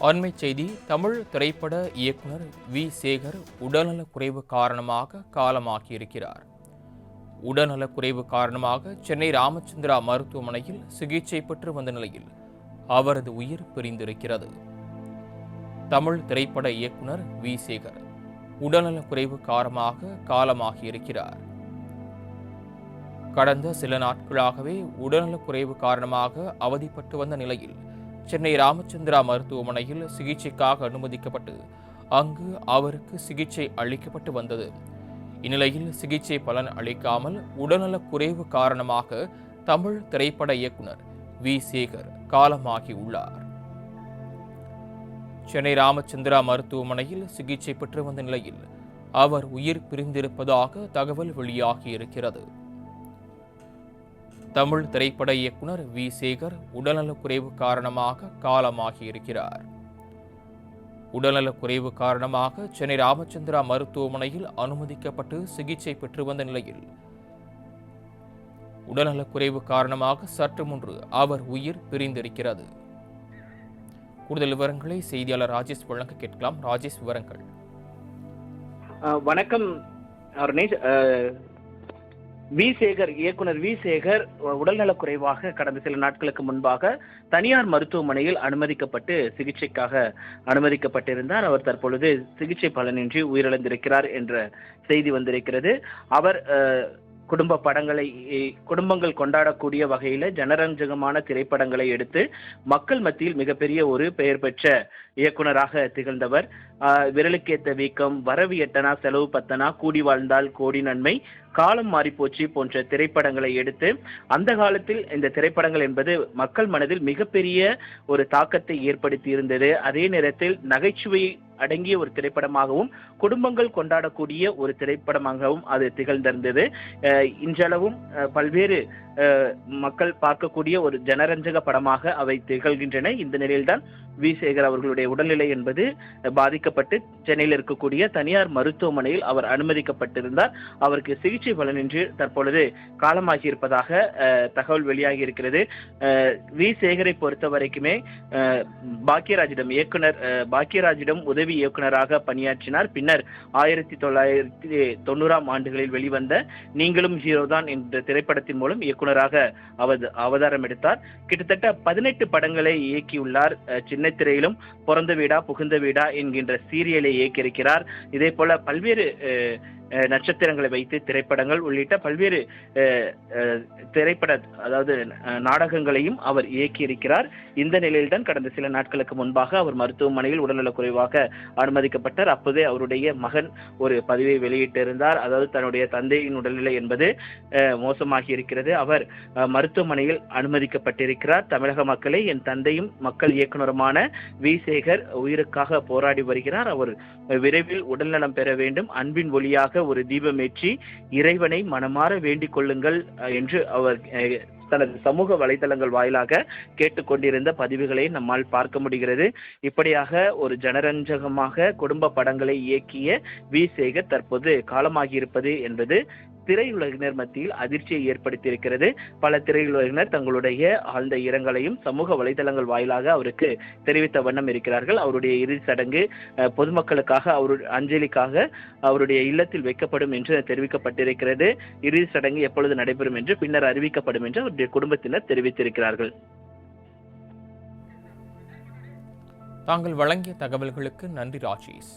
அண்மை செய்தி தமிழ் திரைப்பட இயக்குனர் வி. சேகர் உடல்நலக் குறைவு காரணமாக காலமாகியிருக்கிறார். உடல்நலக் குறைவு காரணமாக சென்னை ராமச்சந்திரா மருத்துவமனையில் சிகிச்சை பெற்று வந்த நிலையில் அவரது உயிர் பிரிந்திருக்கிறது. தமிழ் திரைப்பட இயக்குனர் வி. சேகர் உடல்நலக் குறைவு காரணமாக காலமாகியிருக்கிறார். கடந்த சில நாட்களாகவே உடல்நலக் குறைவு காரணமாக அவதிப்பட்டு வந்த நிலையில் சென்னை ராமச்சந்திரா மருத்துவமனையில் சிகிச்சைக்காக அனுமதிக்கப்பட்டு அங்கு அவருக்கு சிகிச்சை அளிக்கப்பட்டு வந்தது. இந்நிலையில் சிகிச்சை பலன் அளிக்காமல் உடல்நலக் குறைவு காரணமாக தமிழ் திரைப்பட இயக்குனர் வி. சேகர் காலமாகியுள்ளார். சென்னை ராமச்சந்திரா மருத்துவமனையில் சிகிச்சை பெற்று வந்த நிலையில் அவர் உயிர் பிரிந்திருப்பதாக தகவல் வெளியாகியிருக்கிறது. தமிழ் திரைப்பட இயக்குனர் வி. சேகர் உடல்நலக்குறைவு காரணமாக காலமாகி இருக்கிறார் குறைவு காரணமாக சென்னை ராமச்சந்திரா மருத்துவமனையில் அனுமதிக்கப்பட்டு சிகிச்சை பெற்று வந்த நிலையில் உடல்நலக்குறைவு காரணமாக சற்று முன்று அவர் உயிர் பிரிந்திருக்கிறது. கூடுதல் விவரங்களை செய்தியாளர் ராஜேஷ் வழங்க கேட்கலாம். ராஜேஷ் விவரங்கள். வணக்கம். வி சேகர் இயக்குனர் வி சேகர் உடல்நலக் குறைவாக கடந்த சில நாட்களுக்கு முன்பாக தனியார் மருத்துவமனையில் அனுமதிக்கப்பட்டு சிகிச்சைக்காக அனுமதிக்கப்பட்டிருந்தார். அவர் தற்பொழுது சிகிச்சை பலனின்றி உயிரிழந்திருக்கிறார் என்ற செய்தி வந்திருக்கிறது. அவர் குடும்ப படங்களை குடும்பங்கள் கொண்டாடக்கூடிய வகையில ஜனரஞ்சகமான திரைப்படங்களை எடுத்து மக்கள் மத்தியில் மிகப்பெரிய ஒரு பெயர் பெற்ற இயக்குனராக திகழ்ந்தவர். விரலுக்கேத்த வீக்கம் வரவு எட்டனா செலவு பத்தனா கூடி வாழ்ந்தால் கோடி நன்மை காலம் மாறிப்போச்சு போன்ற திரைப்படங்களை எடுத்து அந்த காலத்தில் இந்த திரைப்படங்கள் என்பது மக்கள் மனதில் மிகப்பெரிய ஒரு தாக்கத்தை ஏற்படுத்தி இருந்தது அதே நேரத்தில் நகைச்சுவை அடங்கிய ஒரு திரைப்படமாகவும் குடும்பங்கள் கொண்டாடக்கூடிய ஒரு திரைப்படமாகவும் அது திகழ்ந்திருந்தது. அஹ் இன்றளவும் பல்வேறு மக்கள் பார்க்கக்கூடிய ஒரு ஜனரஞ்சக படமாக அவை திகழ்கின்றன. இந்த நிலையில்தான் வி. சேகர் அவர்களுடைய உடல்நிலை என்பது பாதிக்கப்பட்டு சென்னையில் இருக்கக்கூடிய தனியார் மருத்துவமனையில் அவர் அனுமதிக்கப்பட்டிருந்தார். அவருக்கு சிகிச்சை பலனின்றி தற்பொழுது காலமாகி இருப்பதாக தகவல் வெளியாகி இருக்கிறது வி. சேகரை பொறுத்த வரைக்குமே பாக்கியராஜிடம் பாக்யராஜிடம் இயக்குனர் பாக்கியராஜிடம் பாக்யராஜிடம் உதவி இயக்குனராக பணியாற்றினார். பின்னர் ஆயிரத்தி தொள்ளாயிரத்தி தொண்ணூறாம் ஆண்டுகளில் வெளிவந்த நீங்களும் ஹீரோ தான் என்ற திரைப்படத்தின் மூலம் இயக்குனர் இயக்குனராக அவதாரம் எடுத்தார். கிட்டத்தட்ட பதினெட்டு படங்களை இயக்கியுள்ளார். சின்ன திரையிலும் பிறந்த வீடா புகுந்த வீடா என்கின்ற சீரியலை இயக்கியிருக்கிறார். இதே போல பல்வேறு நட்சத்திரங்களை வைத்து திரைப்படங்கள் உள்ளிட்ட பல்வேறு திரைப்பட அதாவது நாடகங்களையும் அவர் இயக்கியிருக்கிறார். இந்த நிலையில்தான் கடந்த சில நாட்களுக்கு முன்பாக அவர் மருத்துவமனையில் உடல்நலக் குறைவாக அனுமதிக்கப்பட்டார். அப்போதே அவருடைய மகன் ஒரு பதிவை வெளியிட்டிருந்தார். அதாவது தன்னுடைய தந்தையின் உடல்நிலை என்பது மோசமாகி இருக்கிறது அவர் மருத்துவமனையில் அனுமதிக்கப்பட்டிருக்கிறார். தமிழக மக்களை என் தந்தையும் மக்கள் இயக்குனருமான வி. சேகர் உயிருக்காக போராடி வருகிறார். அவர் விரைவில் உடல்நலம் பெற வேண்டும். அன்பின் ஒளியாக ஒரு தீபமேற்றி இறைவனை மனமாற வேண்டிக் கொள்ளுங்கள் என்று அவர் தனது சமூக வலைதளங்கள் வாயிலாக கேட்டுக்கொண்டிருந்த பதிவுகளை நம்மால் பார்க்க முடிகிறது. இப்படியாக ஒரு ஜனரஞ்சகமாக குடும்ப படங்களை இயக்கிய வி சேகர் தற்போது காலமாகியிருப்பது என்பது திரையுலகினர் மத்தியில் அதிர்ச்சியை ஏற்படுத்தியிருக்கிறது. பல திரையுலகினர் தங்களுடைய ஆழ்ந்த இரங்கலையும் சமூக வலைதளங்கள் வாயிலாக அவருக்கு தெரிவித்த வண்ணம் இருக்கிறார்கள். அவருடைய இறுதி சடங்கு பொதுமக்களுக்காக அவருடைய அஞ்சலிக்காக அவருடைய இல்லத்தில் வைக்கப்படும் என்று தெரிவிக்கப்பட்டிருக்கிறது. இறுதி சடங்கு எப்பொழுது நடைபெறும் என்று பின்னர் அறிவிக்கப்படும் என்று அவருடைய குடும்பத்தினர் தெரிவித்திருக்கிறார்கள். தாங்கள் வழங்கிய தகவல்களுக்கு நன்றி ராஜேஷ்.